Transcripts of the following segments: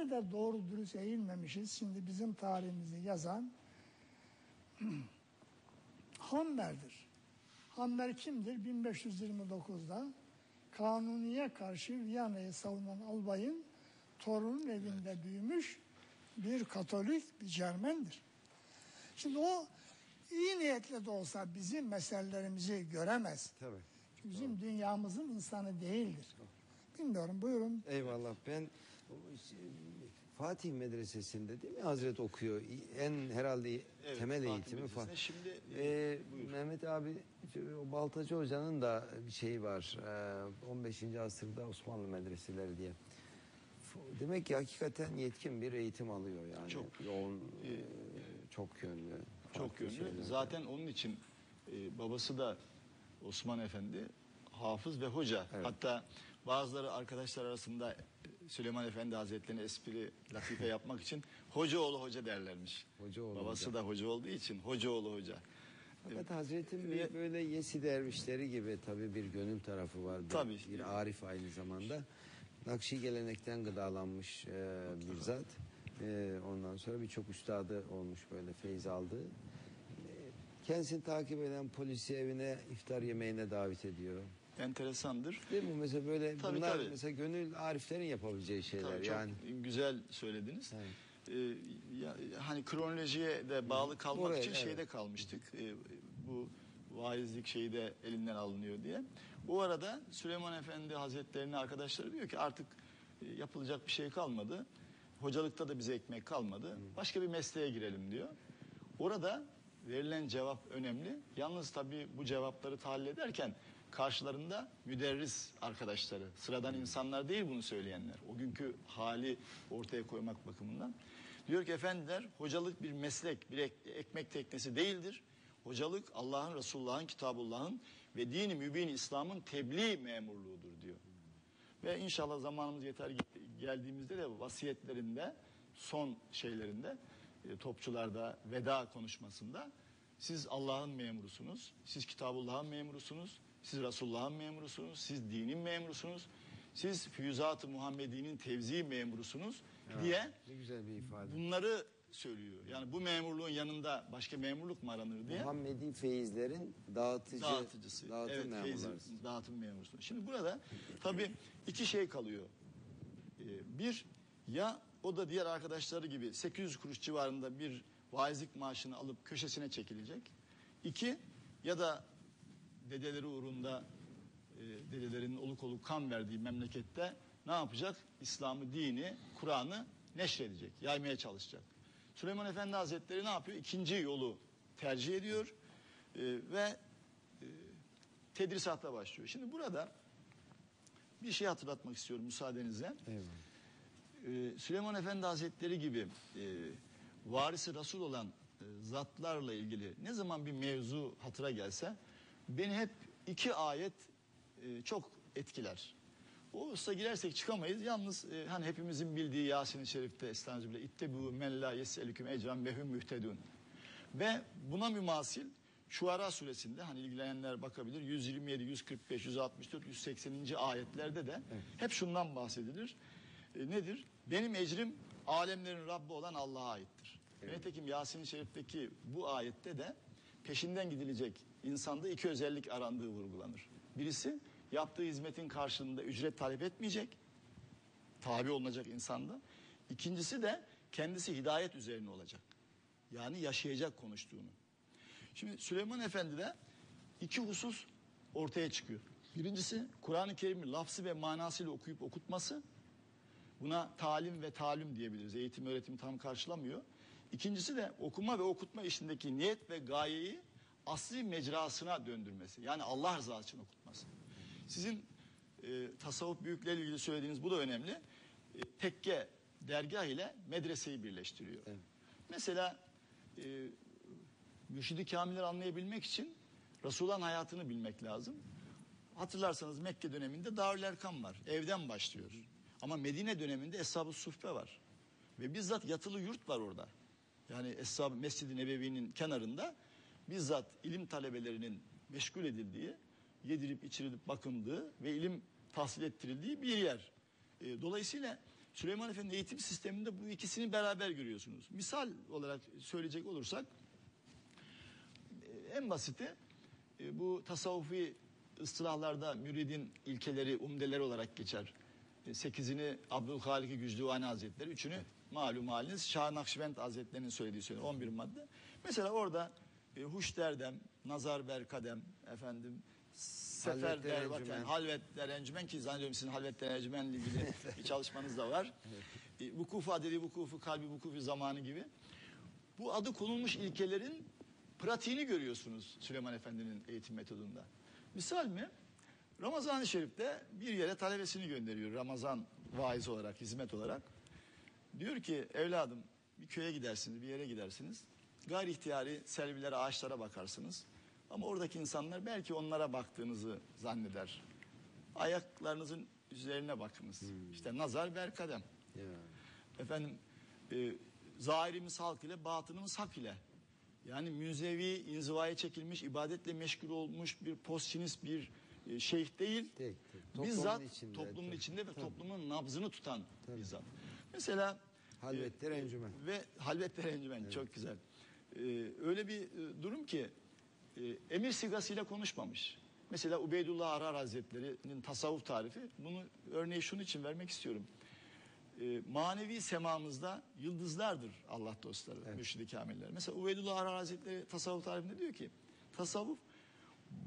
de doğru dürüst eğilmemişiz. Şimdi bizim tarihimizi yazan Hammer'dir. Hammer kimdir? 1529'da Kanuni'ye karşı Viyana'yı savunan albayın torunun evinde büyümüş bir Katolik, bir Cermendir. Şimdi o iyi niyetle de olsa bizim meselelerimizi göremez. Tabii. Çünkü bizim dünyamızın insanı değildir. Bilmiyorum buyurun. Eyvallah. Ben Fatih Medresesi'nde değil mi Hazret okuyor? En herhalde Evet, temel Fatih eğitimi falan. Şimdi, Ee, e, buyur. Mehmet abi o Baltacı Hoca'nın da bir şeyi var. Ee, 15. asırda Osmanlı medreseleri diye. Demek ki hakikaten yetkin bir eğitim alıyor yani. Çok. yoğun, e, çok yönlü. Çok yönlü. şeyler. Zaten onun için e, babası da Osman Efendi hafız ve hoca. Evet. Hatta bazıları arkadaşlar arasında Süleyman Efendi Hazretleri'ne espri, latife yapmak için Hocaoğlu Hoca derlermiş. Hocaoğlu Babası Hoca. da hoca olduğu için Hocaoğlu Hoca. Fakat Hazretin bir Ve- böyle Yesi dervişleri gibi tabii bir gönül tarafı var. Tabii. bir arif aynı zamanda. Nakşi gelenekten gıdalanmış e, bir zat. E, ondan sonra birçok üstadı olmuş böyle feyiz aldı. E, kendisini takip eden polisi evine iftar yemeğine davet ediyor. Enteresandır. Değil mi? Mesela böyle Tabii, bunlar tabii. mesela gönül ariflerin yapabileceği şeyler Tabii çok yani. güzel söylediniz. Evet. Ee, ya, hani kronolojiye de bağlı kalmak Oraya, için evet. şeyde kalmıştık. Ee, bu vaizlik şeyi de elinden alınıyor diye. Bu arada Süleyman Efendi Hazretleri'nin arkadaşları diyor ki artık e, yapılacak bir şey kalmadı. Hocalıkta da bize ekmek kalmadı. Başka bir mesleğe girelim diyor. Orada verilen cevap önemli. Yalnız tabii bu cevapları tahlil ederken karşılarında müderris arkadaşları, sıradan insanlar değil bunu söyleyenler. O günkü hali ortaya koymak bakımından. Diyor ki efendiler hocalık bir meslek, bir ek- ekmek teknesi değildir. Hocalık Allah'ın, Resulullah'ın, Kitabullah'ın ve dini mübin İslam'ın tebliğ memurluğudur diyor. Ve inşallah zamanımız yeter gel- geldiğimizde de vasiyetlerinde son şeylerinde topçularda veda konuşmasında siz Allah'ın memurusunuz, siz Kitabullah'ın memurusunuz, siz Resulullah'ın memurusunuz, siz dinin memurusunuz, siz Füyüzat-ı Muhammedi'nin tevzi memurusunuz diye Ne güzel bir ifade. bunları söylüyor. Yani bu memurluğun yanında başka memurluk mu aranır diye. Muhammedi feyizlerin dağıtıcı, Dağıtıcısı. dağıtım evet, memurları. dağıtım memurusu. Şimdi burada tabii iki şey kalıyor. Ee, bir ya o da diğer arkadaşları gibi 800 kuruş civarında bir vaizlik maaşını alıp köşesine çekilecek. İki ya da dedeleri uğrunda e, dedelerinin oluk oluk kan verdiği memlekette ne yapacak? İslam'ı, dini, Kur'an'ı neşredecek, yaymaya çalışacak. Süleyman Efendi Hazretleri ne yapıyor? İkinci yolu tercih ediyor e, ve e, tedrisata başlıyor. Şimdi burada bir şey hatırlatmak istiyorum müsaadenizle. Eyvallah. Ee, Süleyman Efendi Hazretleri gibi e, varisi Resul olan e, zatlarla ilgili ne zaman bir mevzu hatıra gelse beni hep iki ayet e, çok etkiler. O usta girersek çıkamayız. Yalnız e, hani hepimizin bildiği Yasin-i Şerif'te Estağfirullah ittebu men la yeselüküm ecran ve hum mühtedun. Ve buna mümasil Şuara suresinde hani ilgilenenler bakabilir 127, 145, 164, 180. ayetlerde de hep şundan bahsedilir. E, nedir? Benim ecrim alemlerin Rabbi olan Allah'a aittir. Ve Nitekim Yasin-i Şerif'teki bu ayette de peşinden gidilecek insanda iki özellik arandığı vurgulanır. Birisi yaptığı hizmetin karşılığında ücret talep etmeyecek tabi olunacak insanda. İkincisi de kendisi hidayet üzerine olacak. Yani yaşayacak konuştuğunu. Şimdi Süleyman Efendi'de iki husus ortaya çıkıyor. Birincisi Kur'an-ı Kerim'i lafzı ve manasıyla okuyup okutması. Buna talim ve talim diyebiliriz. Eğitim öğretim tam karşılamıyor. İkincisi de okuma ve okutma işindeki niyet ve gayeyi asli mecrasına döndürmesi. Yani Allah rızası için okutması. Sizin e, tasavvuf büyükleriyle ilgili söylediğiniz bu da önemli. E, tekke dergah ile medreseyi birleştiriyor. Mesela e, mürşidi kamilleri anlayabilmek için Resulullah'ın hayatını bilmek lazım. Hatırlarsanız Mekke döneminde Darül Erkam var. Evden başlıyor. Ama Medine döneminde Eshab-ı Suffe var. Ve bizzat yatılı yurt var orada. Yani Eshab Mescid-i Nebevi'nin kenarında bizzat ilim talebelerinin meşgul edildiği, yedirip içirilip bakındığı ve ilim tahsil ettirildiği bir yer. E, dolayısıyla Süleyman Efendi eğitim sisteminde bu ikisini beraber görüyorsunuz. Misal olarak söyleyecek olursak e, en basiti e, bu tasavvufi ıstılahlarda müridin ilkeleri, umdeleri olarak geçer. E, Sekizini Abdülhalik Güclüvani Hazretleri, üçünü malum haliniz Şah Nakşibend Hazretleri'nin söylediği söyledi. 11 madde. Mesela orada e, huş derdem, nazar ber kadem, efendim sefer Halvet der der vaten, encümen. halvet der encümen ki zannediyorum sizin halvet der encümenle ilgili bir çalışmanız da var. E, vukufu adedi vukufu, kalbi vukufu zamanı gibi. Bu adı konulmuş ilkelerin pratiğini görüyorsunuz Süleyman Efendi'nin eğitim metodunda. Misal mi? Ramazan-ı Şerif'te bir yere talebesini gönderiyor Ramazan vaiz olarak, hizmet olarak. Diyor ki evladım bir köye gidersiniz, bir yere gidersiniz. Gayri ihtiyari selvilere, ağaçlara bakarsınız. Ama oradaki insanlar belki onlara baktığınızı zanneder. Ayaklarınızın üzerine bakınız. İşte nazar berkadem. Ya. Efendim e, zahirimiz halk ile batınımız hak ile. Yani müzevi inzivaya çekilmiş, ibadetle meşgul olmuş bir postçinist bir e, şeyh değil. Değil, değil. Toplumun bizzat içinde, toplumun tabii. içinde ve toplumun nabzını tutan bizzat. Mesela Halvetler e, encümen. Ve halvetler encümen çok güzel. E, öyle bir e, durum ki e, emir sigasıyla konuşmamış. Mesela Ubeydullah Arar Hazretleri'nin tasavvuf tarifi bunu örneği şunun için vermek istiyorum. E, manevi semamızda yıldızlardır Allah dostları, mürşid-i kamiller. Mesela Ubeydullah Arar Hazretleri tasavvuf tarifinde diyor ki tasavvuf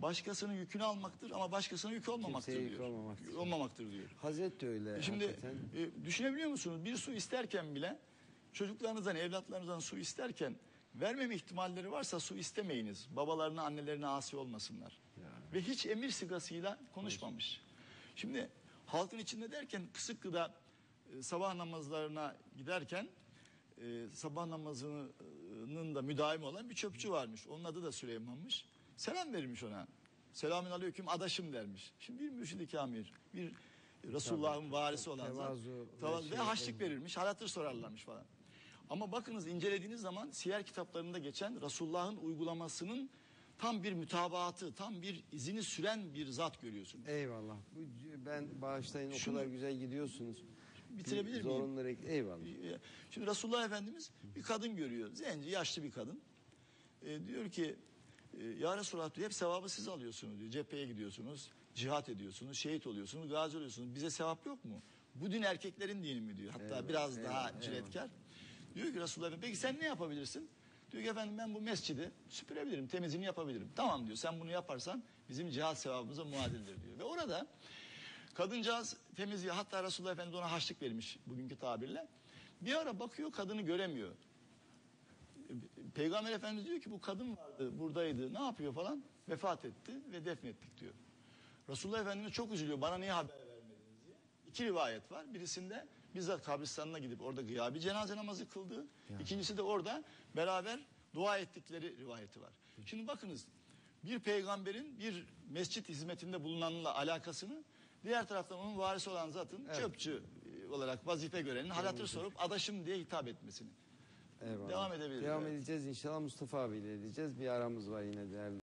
başkasının yükünü almaktır ama başkasına yük olmamaktır Kimseye yük diyor. olmamaktır. Olmamaktır diyor. Hazret de öyle Şimdi hakikaten. e, düşünebiliyor musunuz? Bir su isterken bile çocuklarınızdan, evlatlarınızdan su isterken vermeme ihtimalleri varsa su istemeyiniz. Babalarına, annelerine asi olmasınlar. Ve hiç emir sigasıyla konuşmamış. Şimdi halkın içinde derken kısık gıda e, sabah namazlarına giderken e, sabah namazının da müdaim olan bir çöpçü varmış. Onun adı da Süleyman'mış. Selam vermiş ona. Selamün aleyküm adaşım dermiş. Şimdi bir mürşid-i kamil, bir Resulullah'ın varisi olan. Tevazu ve Tevazu ve şey- haçlık verirmiş, hal hatır sorarlarmış falan. Ama bakınız incelediğiniz zaman siyer kitaplarında geçen Resulullah'ın uygulamasının tam bir mütabaatı, tam bir izini süren bir zat görüyorsunuz. Eyvallah. Bu, ben bağışlayın o Şunu- kadar güzel gidiyorsunuz. Bitirebilir miyim? Zorunlu Eyvallah. Ee, Şimdi Resulullah Efendimiz bir kadın görüyor. Zenci, yaşlı bir kadın. Ee, diyor ki e, ya Resulullah diyor hep sevabı siz alıyorsunuz diyor. Cepheye gidiyorsunuz, cihat ediyorsunuz, şehit oluyorsunuz, gazi oluyorsunuz. Bize sevap yok mu? Bu din erkeklerin dini mi diyor. Hatta Eyvallah, biraz daha eyvallah, cüretkar. Diyor ki Resulullah peki sen ne yapabilirsin? Diyor ki efendim ben bu mescidi süpürebilirim, temizliğini yapabilirim. Tamam diyor sen bunu yaparsan bizim cihat sevabımıza muadildir diyor. Ve orada Kadıncağız temizliği hatta Resulullah Efendimiz ona haçlık vermiş bugünkü tabirle. Bir ara bakıyor kadını göremiyor. Peygamber Efendimiz diyor ki bu kadın vardı buradaydı ne yapıyor falan vefat etti ve defnettik diyor. Resulullah Efendimiz çok üzülüyor bana niye haber vermediniz diye. İki rivayet var birisinde bizzat kabristanına gidip orada gıyabi cenaze namazı kıldığı. İkincisi de orada beraber dua ettikleri rivayeti var. Şimdi bakınız bir peygamberin bir mescit hizmetinde bulunanla alakasını diğer taraftan onun varisi olan zatın çöpçü e, olarak vazife görenin halatır sorup adaşım diye hitap etmesini. Eyvallah. Devam edebiliriz, Devam evet. edeceğiz inşallah Mustafa abiyle edeceğiz. Bir aramız var yine değerli.